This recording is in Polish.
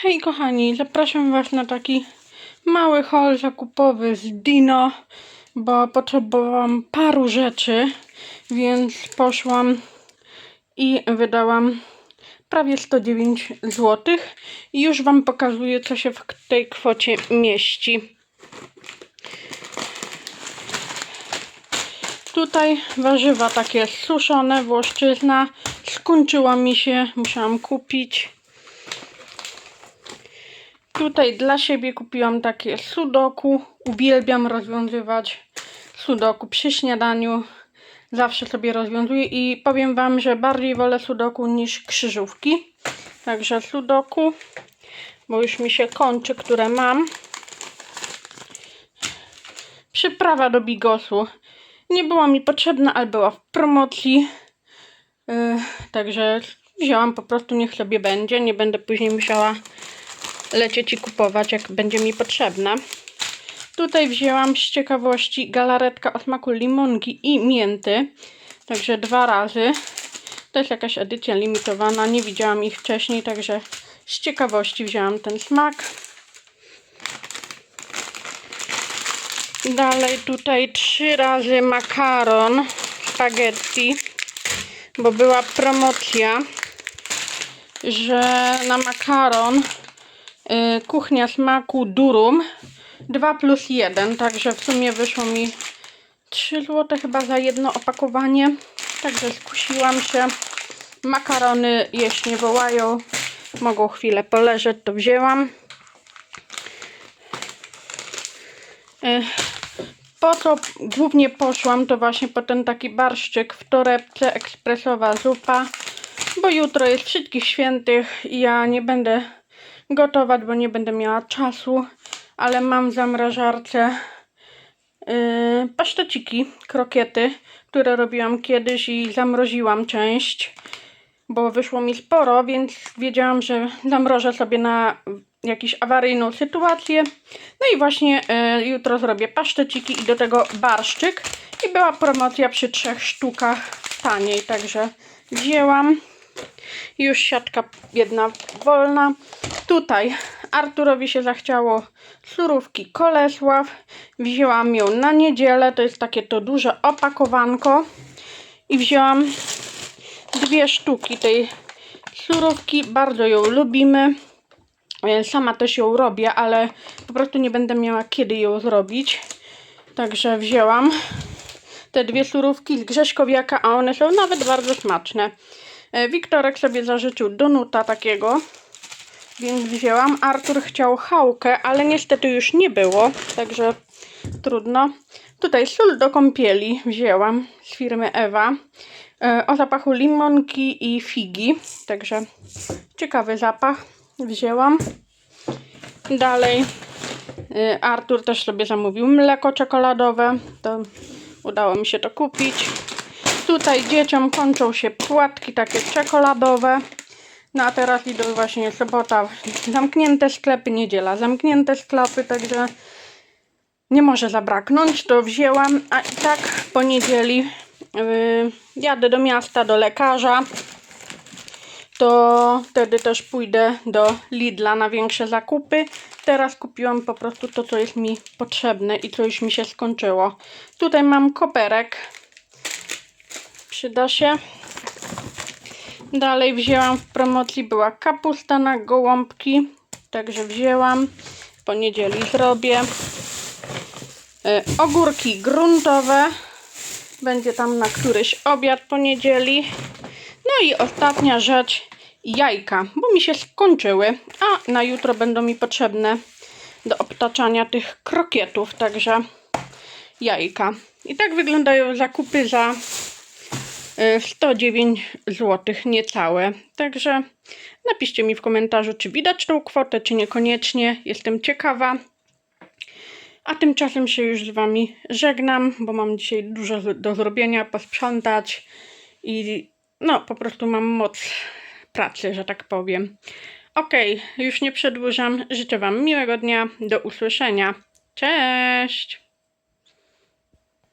Hej kochani, zapraszam Was na taki mały haul zakupowy z Dino, bo potrzebowałam paru rzeczy, więc poszłam i wydałam prawie 109 zł i już Wam pokazuję, co się w tej kwocie mieści. Tutaj warzywa takie suszone, włoszczyzna, skończyła mi się, musiałam kupić. Tutaj dla siebie kupiłam takie sudoku. Uwielbiam rozwiązywać sudoku przy śniadaniu. Zawsze sobie rozwiązuję i powiem Wam, że bardziej wolę sudoku niż krzyżówki. Także sudoku, bo już mi się kończy, które mam. Przyprawa do bigosu. Nie była mi potrzebna, ale była w promocji. Yy, także wzięłam po prostu, niech sobie będzie. Nie będę później musiała lecieć i kupować, jak będzie mi potrzebna. Tutaj wzięłam z ciekawości galaretka o smaku limonki i mięty. Także dwa razy. To jest jakaś edycja limitowana. Nie widziałam ich wcześniej, także z ciekawości wzięłam ten smak. Dalej tutaj trzy razy makaron spaghetti, bo była promocja, że na makaron kuchnia smaku durum 2 plus 1, także w sumie wyszło mi 3 zł chyba za jedno opakowanie. Także skusiłam się. Makarony jeśli nie wołają, mogą chwilę poleżeć, to wzięłam. Y, po co głównie poszłam, to właśnie po ten taki barszczyk w torebce, ekspresowa zupa, bo jutro jest wszystkich świętych i ja nie będę gotować, bo nie będę miała czasu, ale mam w zamrażarce yy, paszteciki, krokiety, które robiłam kiedyś i zamroziłam część, bo wyszło mi sporo, więc wiedziałam, że zamrożę sobie na jakąś awaryjną sytuację. No i właśnie y, jutro zrobię paszteciki i do tego barszczyk. I była promocja przy trzech sztukach taniej, także wzięłam. Już siatka jedna wolna. Tutaj Arturowi się zachciało surówki Kolesław. Wzięłam ją na niedzielę. To jest takie to duże opakowanko. I wzięłam dwie sztuki tej surówki. Bardzo ją lubimy. E, Sama też ją robię, ale po prostu nie będę miała kiedy ją zrobić. Także wzięłam te dwie surówki z Grześkowiaka, a one są nawet bardzo smaczne. E, Wiktorek sobie zażyczył donuta takiego, więc wzięłam. Artur chciał chałkę, ale niestety już nie było, także trudno. Tutaj sól do kąpieli wzięłam z firmy Ewa e, o zapachu limonki i figi, także ciekawy zapach wzięłam. Dalej y, Artur też sobie zamówił mleko czekoladowe. To udało mi się to kupić. Tutaj dzieciom kończą się płatki takie czekoladowe. No a teraz idą właśnie sobota zamknięte sklepy, niedziela zamknięte sklepy, także nie może zabraknąć. To wzięłam, a i tak po niedzieli yy, jadę do miasta, do lekarza to wtedy też pójdę do Lidla na większe zakupy. Teraz kupiłam po prostu to, co jest mi potrzebne i co już mi się skończyło. Tutaj mam koperek. Przyda się. Dalej wzięłam w promocji, była kapusta na gołąbki. Także wzięłam. W poniedzieli zrobię. Y, ogórki gruntowe. Będzie tam na któryś obiad poniedzieli. No i ostatnia rzecz, jajka, bo mi się skończyły, a na jutro będą mi potrzebne do obtaczania tych krokietów, także jajka. I tak wyglądają zakupy za 109 zł niecałe. Także napiszcie mi w komentarzu, czy widać tą kwotę, czy niekoniecznie. Jestem ciekawa. A tymczasem się już z Wami żegnam, bo mam dzisiaj dużo do zrobienia, posprzątać i no, po prostu mam moc pracy, że tak powiem. Ok, już nie przedłużam. Życzę Wam miłego dnia. Do usłyszenia. Cześć!